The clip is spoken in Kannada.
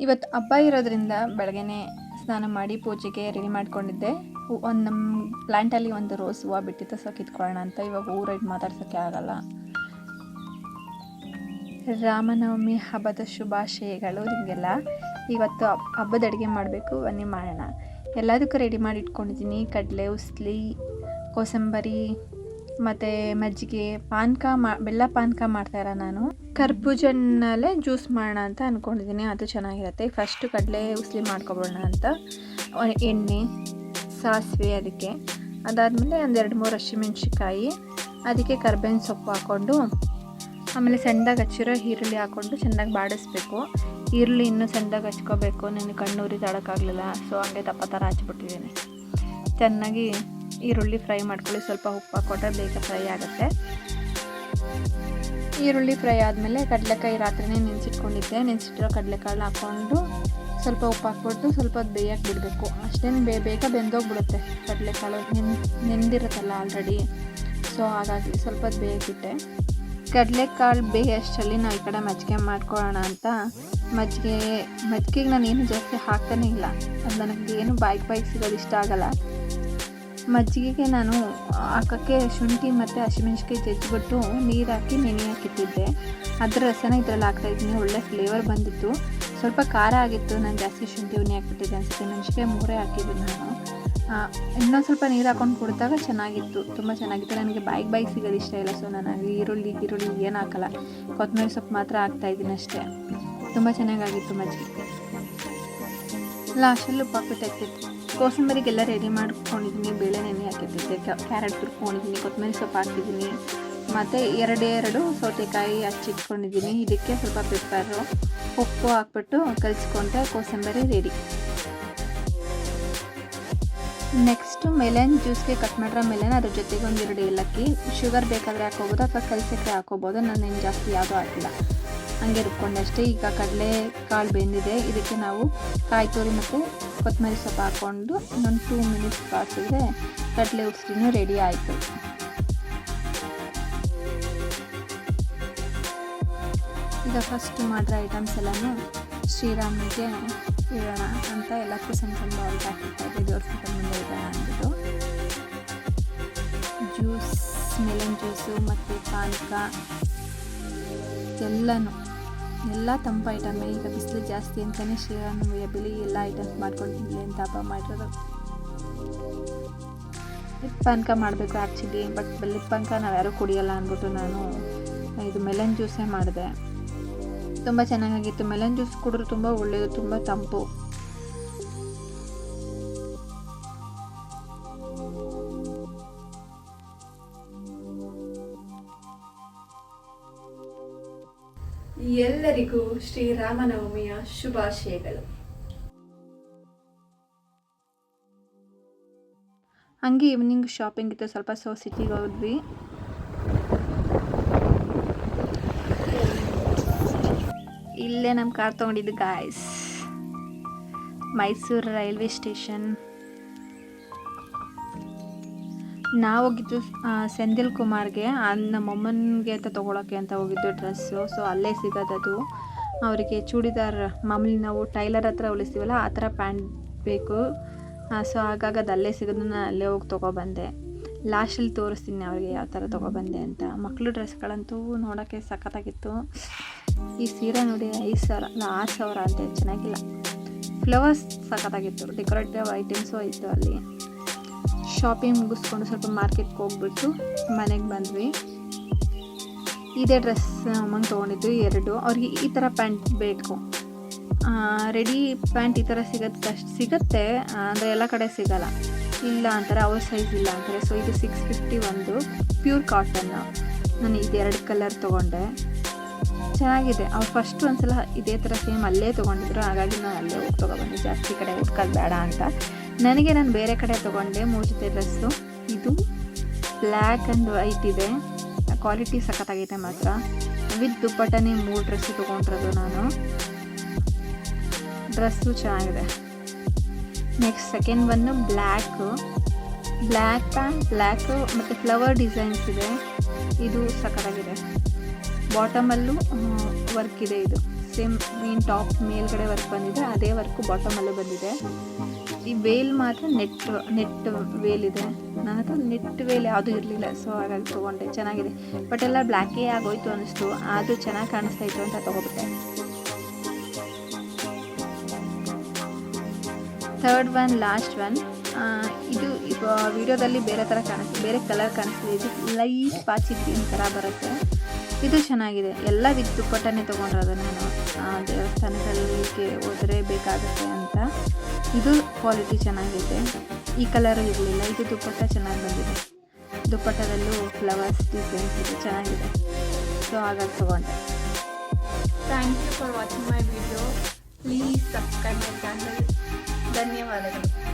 ಇವತ್ತು ಹಬ್ಬ ಇರೋದ್ರಿಂದ ಬೆಳಗ್ಗೆನೆ ಸ್ನಾನ ಮಾಡಿ ಪೂಜೆಗೆ ರೆಡಿ ಮಾಡ್ಕೊಂಡಿದ್ದೆ. ಒಂದು ನಮ್ಮ ಪ್ಲ್ಯಾಂಟಲ್ಲಿ ಒಂದು ರೋಸ್ ಹೂವು ಬಿಟ್ಟಿತ್ತು ಸೊ ಕಿತ್ಕೊಳ್ಳೋಣ ಅಂತ. ಇವಾಗ ಊರೈಟ್ ಮಾತಾಡ್ಸೋಕ್ಕೆ ಆಗಲ್ಲ. ರಾಮನವಮಿ ಹಬ್ಬದ ಶುಭಾಶಯಗಳು ನಿಮಗೆಲ್ಲ. ಇವತ್ತು ಹಬ್ಬದ ಅಡುಗೆ ಮಾಡಬೇಕು, ಬನ್ನಿ ಮಾಡೋಣ. ಎಲ್ಲದಕ್ಕೂ ರೆಡಿ ಮಾಡಿ ಇಟ್ಕೊಂಡಿದ್ದೀನಿ. ಕಡಲೆ, ಉಸ್ಲಿ, ಕೋಸಂಬರಿ ಮತ್ತು ಮಜ್ಜಿಗೆ ಪಾನಕ ಮಾ, ಬೆಲ್ಲ ಪಾನಕ ಮಾಡ್ತಾಯಿರ ನಾನು. ಕರ್ಬೂಜನಲ್ಲೇ ಜ್ಯೂಸ್ ಮಾಡೋಣ ಅಂತ ಅಂದ್ಕೊಂಡಿದ್ದೀನಿ ಅದು ಚೆನ್ನಾಗಿರುತ್ತೆ. ಫಸ್ಟು ಕಡಲೆ ಉಸ್ಲಿ ಮಾಡ್ಕೊಬೋಣ ಅಂತ. ಎಣ್ಣೆ, ಸಾಸಿವೆ ಅದಕ್ಕೆ. ಅದಾದಮೇಲೆ ಒಂದೆರಡು ಮೂರು ಹಸಿಮೆಣ್ಸಿಕಾಯಿ ಅದಕ್ಕೆ ಕರ್ಬೇವಿನ ಸೊಪ್ಪು ಹಾಕ್ಕೊಂಡು, ಆಮೇಲೆ ಸಣ್ಣದಾಗಿ ಹಚ್ಚಿರೋ ಈರುಳ್ಳಿ ಹಾಕ್ಕೊಂಡು ಚೆನ್ನಾಗಿ ಬಾಡಿಸ್ಬೇಕು. ಈರುಳ್ಳಿ ಇನ್ನೂ ಸಣ್ಣದಾಗಿ ಹಚ್ಕೋಬೇಕು, ನಿನ್ನ ಕಣ್ಣೂರಿ ತಾಳೋಕ್ಕಾಗಲಿಲ್ಲ ಸೊ ಹಂಗೆ ದಪ್ಪ ಥರ ಹಚ್ಬಿಟ್ಟಿದ್ದೀನಿ. ಚೆನ್ನಾಗಿ ಈರುಳ್ಳಿ ಫ್ರೈ ಮಾಡ್ಕೊಳ್ಳಿ. ಸ್ವಲ್ಪ ಉಪ್ಪು ಹಾಕ್ಕೊಟ್ರೆ ಬೇಗ ಫ್ರೈ ಆಗುತ್ತೆ. ಈರುಳ್ಳಿ ಫ್ರೈ ಆದಮೇಲೆ ಕಡಲೆಕಾಯಿ ರಾತ್ರಿನೇ ನೆನೆಸಿಟ್ಕೊಂಡಿದ್ದೆ. ನೆನೆಸಿಟ್ಟಿರೋ ಕಡಲೆಕಾಳು ಹಾಕ್ಕೊಂಡು ಸ್ವಲ್ಪ ಉಪ್ಪು ಹಾಕ್ಬಿಟ್ಟು ಸ್ವಲ್ಪ ಹೊತ್ತು ಬೇಯಕ್ಕೆ ಬಿಡಬೇಕು. ಅಷ್ಟೇನು ಬೇ, ಬೇಗ ಬೆಂದೋಗ್ಬಿಡುತ್ತೆ. ಕಡಲೆಕಾಳು ನೆನ್, ನೆಂದಿರುತ್ತಲ್ಲ ಆಲ್ರೆಡಿ ಸೊ ಹಾಗಾಗಿ ಸ್ವಲ್ಪ ಹೊತ್ತು ಬೇಯಕ್ಕಿಟ್ಟೆ ಕಡಲೆಕಾಳು ಬೇಯಷ್ಟರಲ್ಲಿ ನಾವು ಈ ಕಡೆ ಮಜ್ಜಿಗೆ ಮಾಡ್ಕೊಳ್ಳೋಣ ಅಂತ ಮಜ್ಜಿಗೆ, ಮಜ್ಜಿಗೆಗೆ ನಾನು ಏನು ಜಾಸ್ತಿ ಹಾಕ್ತಾನೇ ಇಲ್ಲ. ಅದು ನನಗೆ ಏನು ಬಾಯ್ಗೆ ಬಾಯ್ಗೆ ಸಿಗೋದು ಇಷ್ಟ ಆಗಲ್ಲ. ಮಜ್ಜಿಗೆಗೆ ನಾನು ಹಾಕೋಕ್ಕೆ ಶುಂಠಿ ಮತ್ತು ಹಸಿಮೆಣ್ಸಿಕಾಯಿ ಜಜ್ಜಿಬಿಟ್ಟು ನೀರು ಹಾಕಿ ನೆನೆ ಹಾಕಿಟ್ಟಿದ್ದೆ. ಅದರ ರಸನ ಇದರಲ್ಲಿ ಹಾಕ್ತಾಯಿದ್ದೀನಿ ಒಳ್ಳೆ ಫ್ಲೇವರ್ ಬಂದಿತ್ತು. ಸ್ವಲ್ಪ ಖಾರ ಆಗಿತ್ತು. ನಾನು ಜಾಸ್ತಿ ಶುಂಠಿ ಉನಿ ಹಾಕ್ಬಿಟ್ಟಿದ್ದೆ ಅನಿಸುತ್ತೆ. ಮೆಣಸಿಕಾಯಿ ಮೂರೇ ಹಾಕಿದ್ದೀನಿ ನಾನು. ಇನ್ನೊಂದು ಸ್ವಲ್ಪ ನೀರು ಹಾಕೊಂಡು ಕುಡಿದಾಗ ಚೆನ್ನಾಗಿತ್ತು. ತುಂಬ ಚೆನ್ನಾಗಿತ್ತು. ನನಗೆ ಬಾಯಿಗೆ ಬಾಯಿಗೆ ಸಿಗೋದು ಇಷ್ಟ ಇಲ್ಲ. ಸೊ ನಾನು ಈರುಳ್ಳಿ ಈರುಳ್ಳಿ ಏನು ಹಾಕಲ್ಲ. ಕೊತ್ತಂಬರಿ ಸೊಪ್ಪು ಮಾತ್ರ ಹಾಕ್ತಾಯಿದ್ದೀನಿ ಅಷ್ಟೇ. ತುಂಬ ಚೆನ್ನಾಗಾಗಿತ್ತು ಮಜ್ಜಿಗೆ. ಲಾಸ್ಟಲ್ಲಿ ಉಪ್ಪು ಹಾಕ್ಬಿಟ್ಟು ಹಾಕ್ತಿತ್ತು ಕೋಸಂಬರಿಗೆಲ್ಲ ರೆಡಿ ಮಾಡ್ಕೊಂಡಿದ್ದೀನಿ ಬೇಳೆ ನೆನೆ ಹಾಕಿದ್ದೆ ಕ್ಯಾರೆಟ್ ತುರ್ಕೊಂಡಿದ್ದೀನಿ ಕೊತ್ತಂಬರಿ ಸೊಪ್ಪು ಹಾಕಿದ್ದೀನಿ ಮತ್ತು ಎರಡೇ ಎರಡು ಸೌತೆಕಾಯಿ ಹಚ್ಚಿಟ್ಕೊಂಡಿದ್ದೀನಿ ಇದಕ್ಕೆ ಸ್ವಲ್ಪ ಪೆಪ್ಪರು ಉಪ್ಪು ಹಾಕ್ಬಿಟ್ಟು ಕಲಿಸ್ಕೊಂಡ್ರೆ ಕೋಸಂಬರಿ ರೆಡಿ ನೆಕ್ಸ್ಟು ಮೆಲನ್ ಜ್ಯೂಸ್ಗೆ ಕಟ್ ಮಾಡಿರೋ ಮೆಲನ್ ಅದ್ರ ಜೊತೆಗೆ ಒಂದೆರಡು ಏಲಕ್ಕಿ. ಶುಗರ್ ಬೇಕಾದರೆ ಹಾಕೋಬೋದು ಅಥವಾ ಕಲಸಕ್ಕೆ ಹಾಕೋಬೋದು ಏನು ಜಾಸ್ತಿ ಯಾವುದೂ ಹಾಕಿಲ್ಲ. ಹಂಗೆ ರುಬ್ಕೊಂಡೆ ಅಷ್ಟೇ. ಈಗ ಕಡಲೆ ಕಾಳು ಬೆಂದಿದೆ. ಇದಕ್ಕೆ ನಾವು ಕಾಯಿ ತುರಿ ಮತ್ತು ಕೊತ್ತಂಬರಿ ಸೊಪ್ಪು ಹಾಕ್ಕೊಂಡು ಇನ್ನೊಂದು ಟೂ ಮಿನಿಟ್ಸ್ ಕಾಸಿದ್ರೆ ಕಡಲೆ ಉಸ್ಲಿನೂ ರೆಡಿ ಆಯಿತು. ಈಗ ಫಸ್ಟ್ ಮಾಡಿರೋ ಐಟಮ್ಸ್ ಎಲ್ಲನೂ ಶ್ರೀರಾಮಿಗೆ ಇರೋಣ ಅಂತ ಎಲ್ಲಕ್ಕೂ ಸಣ್ಣ ಸಣ್ಣ ಬೌಲ್ ಹಾಕಿರ್ತಾ ಇದ್ದೆ ದೇವ್ರ ಫೋಟೋ ಮುಂದೆ ಅಂದ್ಬಿಟ್ಟು. ಜ್ಯೂಸ್ ಮೆಲನ್ ಜ್ಯೂಸು ಮತ್ತು ಪಾನಕ. ಎಲ್ಲನೂ ಎಲ್ಲ ತಂಪು ಐಟಮ್ ಈಗ ಬಿಸಿಲು ಜಾಸ್ತಿ ಅಂತಲೇ ಶ್ರೀರಾಮ ಬಿಳಿ ಎಲ್ಲ ಐಟಮ್ಸ್ ಮಾಡ್ಕೊಂಡಿದ್ದೀನಿ ಅಂತ ಹಬ್ಬ ಮಾಡಿರೋದು. ಪಾನಕ ಮಾಡಬೇಕು ಆ್ಯಕ್ಚುಲಿ ಬಟ್ ಲಿಪ್ ಪಾನಕ ನಾವು ಯಾರೂ ಕುಡಿಯೋಲ್ಲ ಅಂದ್ಬಿಟ್ಟು ನಾನು ಇದು ಮೆಲನ್ ಜ್ಯೂಸೇ ಮಾಡಿದೆ. ತುಂಬ ಚೆನ್ನಾಗಾಗಿತ್ತು. ಮೆಲನ್ ಜ್ಯೂಸ್ ಕುಡಿದ್ರೆ ತುಂಬ ಒಳ್ಳೆಯದು ತುಂಬ ತಂಪು. ಎಲ್ಲರಿಗೂ ಶ್ರೀರಾಮನವಮಿಯ ಶುಭಾಶಯಗಳು. ಹಂಗೆ ಈವ್ನಿಂಗ್ ಶಾಪಿಂಗ್ ಇತ್ತು, ಸ್ವಲ್ಪ ಸೊ ಸಿಟಿಗೆ ಹೋದ್ವಿ. ಇಲ್ಲೇ ನಮ್ಮ ಕಾರ್ ತೊಗೊಂಡಿದ್ದು ಗಾಯ್ಸ್ ಮೈಸೂರು ರೈಲ್ವೆ ಸ್ಟೇಷನ್. ನಾವು ಹೋಗಿದ್ದು ಸೆಂದಿಲ್ ಕುಮಾರ್ಗೆ ಆ, ನಮ್ಮ ಅಮ್ಮನಿಗೆ ಅಂತ ತೊಗೊಳಕ್ಕೆ ಅಂತ ಹೋಗಿದ್ದು ಡ್ರೆಸ್ಸು. ಸೊ ಅಲ್ಲೇ ಸಿಗೋದದು ಅವರಿಗೆ ಚೂಡಿದಾರ್ ಮಾಮೂಲಿ ನಾವು ಟೈಲರ್ ಹತ್ರ ಉಳಿಸ್ತೀವಲ್ಲ ಆ ಥರ ಪ್ಯಾಂಟ್ ಬೇಕು. ಸೊ ಹಾಗಾಗಿ ಅದು ಅಲ್ಲೇ ಸಿಗೋದು ನಾನು ಅಲ್ಲೇ ಹೋಗಿ ತೊಗೊಬಂದೆ. ಲಾಸ್ಟಲ್ಲಿ ತೋರಿಸ್ತೀನಿ ಅವ್ರಿಗೆ ಯಾವ ಥರ ತೊಗೊಬಂದೆ ಅಂತ. ಮಕ್ಕಳು ಡ್ರೆಸ್ಗಳಂತೂ ನೋಡೋಕ್ಕೆ ಸಖತ್ತಾಗಿತ್ತು. ಈ ಸೀರೆ ನೋಡಿ ಐದು ಸಾವಿರ ಅಲ್ಲ ಆರು ಸಾವಿರ ಅಂತೆ ಚೆನ್ನಾಗಿಲ್ಲ. ಫ್ಲವರ್ಸ್ ಸಖತ್ತಾಗಿತ್ತು ಡೆಕೋರೇಟಿವ್ ಐಟಮ್ಸು ಇತ್ತು ಅಲ್ಲಿ. ಶಾಪಿಂಗ್ ಮುಗಿಸ್ಕೊಂಡು ಸ್ವಲ್ಪ ಮಾರ್ಕೆಟ್ಗೆ ಹೋಗ್ಬಿಟ್ಟು ಮನೆಗೆ ಬಂದ್ವಿ. ಇದೇ ಡ್ರೆಸ್ ಅಮ್ಮಂಗೆ ತೊಗೊಂಡಿದ್ವಿ ಎರಡು. ಅವ್ರಿಗೆ ಈ ಥರ ಪ್ಯಾಂಟ್ ಬೇಕು. ರೆಡಿ ಪ್ಯಾಂಟ್ ಈ ಥರ ಸಿಗತ್ತೆ ಅಷ್ಟು ಸಿಗುತ್ತೆ ಅಂದರೆ ಎಲ್ಲ ಕಡೆ ಸಿಗಲ್ಲ. ಇಲ್ಲ ಅಂತಾರೆ, ಅವ್ರ ಸೈಜ್ ಇಲ್ಲ ಅಂತಾರೆ. ಸೊ ಇದು ಸಿಕ್ಸ್ ಫಿಫ್ಟಿ ಒಂದು ಪ್ಯೂರ್ ಕಾಟನ್ ನಾನು ಇದೆರಡು ಕಲರ್ ತೊಗೊಂಡೆ. ಚೆನ್ನಾಗಿದೆ. ಅವ್ರು ಫಸ್ಟ್ ಒಂದ್ಸಲ ಇದೇ ಥರ ಸೇಮ್ ಅಲ್ಲೇ ತೊಗೊಂಡಿದ್ರು. ಹಾಗಾಗಿ ನಾನು ಅಲ್ಲೇ ಹೋಗಿ ತೊಗೊಬಂದೆ ಜಾಸ್ತಿ ಕಡೆ ಹುಡ್ಕೋದು ಬೇಡ ಅಂತ. ನನಗೆ ನಾನು ಬೇರೆ ಕಡೆ ತೊಗೊಂಡೆ ಮೂರು ಜೊತೆ ಡ್ರೆಸ್ಸು. ಇದು ಬ್ಲ್ಯಾಕ್ ಆ್ಯಂಡ್ ವೈಟ್ ಇದೆ. ಕ್ವಾಲಿಟಿ ಸಖತ್ತಾಗೈತೆ ಮಾತ್ರ. ವಿತ್ ದುಪ್ಪಟ್ಟನೇ ಮೂರು ಡ್ರೆಸ್ಸು ತೊಗೊಂಡಿರೋದು ನಾನು. ಡ್ರೆಸ್ಸು ಚೆನ್ನಾಗಿದೆ. Next second one black. Black pant, black ಮತ್ತು ಫ್ಲವರ್ ಡಿಸೈನ್ಸ್ ಇದೆ. ಇದು ಸಖತ್ತಾಗಿದೆ. ಬಾಟಮಲ್ಲೂ ವರ್ಕ್ ಇದೆ ಇದು. ಸೇಮ್, ಮೇನ್ ಟಾಪ್ ಮೇಲ್ಗಡೆ ವರ್ಕ್ ಬಂದಿದೆ, ಅದೇ ವರ್ಕು ಬಾಟಮಲ್ಲೂ ಬಂದಿದೆ. ಈ ವೇಲ್ ಮಾತ್ರ ನೆಟ್ ನೆಟ್ ವೇಲ್ ಇದೆ. ನನ್ನ ಹತ್ರ ನೆಟ್ ವೇಲ್ ಯಾವುದೂ ಇರಲಿಲ್ಲ ಸೊ ಹಾಗಾಗಿ ತೊಗೊಂಡೆ. ಚೆನ್ನಾಗಿದೆ. ಬಟ್ ಎಲ್ಲ ಬ್ಲ್ಯಾಕೇ ಆಗೋಯ್ತು ಅನ್ನಿಸ್ತು. ಆದರೂ ಚೆನ್ನಾಗಿ ಕಾಣಿಸ್ತಾ ಇತ್ತು ಅಂತ ತೊಗೊಬಿಟ್ಟೆ. ಥರ್ಡ್ ಒನ್ ಲಾಸ್ಟ್ ಒನ್ ಇದು ವಿಡಿಯೋದಲ್ಲಿ ಬೇರೆ ಥರ ಕಾಣಿಸ್ತು ಬೇರೆ ಕಲರ್ ಕಾಣಿಸ್ತಿದೆ. ಇದು ಲೈಟ್ ಪಾಚಿ ಗ್ರೀನ್ ಥರ ಬರುತ್ತೆ. ಇದು ಚೆನ್ನಾಗಿದೆ. ಎಲ್ಲ ವಿತ್ ದುಪ್ಪಟ್ಟನೇ ತೊಗೊಂಡಿರೋದು ನಾನು. ದೇವಸ್ಥಾನಗಳಿಗೆ ಹೋದರೆ ಬೇಕಾಗುತ್ತೆ ಅಂತ. ಇದು ಕ್ವಾಲಿಟಿ ಚೆನ್ನಾಗಿದೆ. ಈ ಕಲರ್ ಇರಲಿಲ್ಲ. ಇದು ದುಪ್ಪಟ್ಟ ಚೆನ್ನಾಗಿ ಬಂದಿದೆ. ದುಪ್ಪಟ್ಟದಲ್ಲೂ ಫ್ಲವರ್ಸ್ ಡಿಸೈನ್ಸ್ ಇದೆ ಚೆನ್ನಾಗಿದೆ. ಸೊ ಹಾಗಾಗಿ ತೊಗೊಂಡೆ. Thank you for watching my video please subscribe my channel ಧನ್ಯವಾದಗಳು.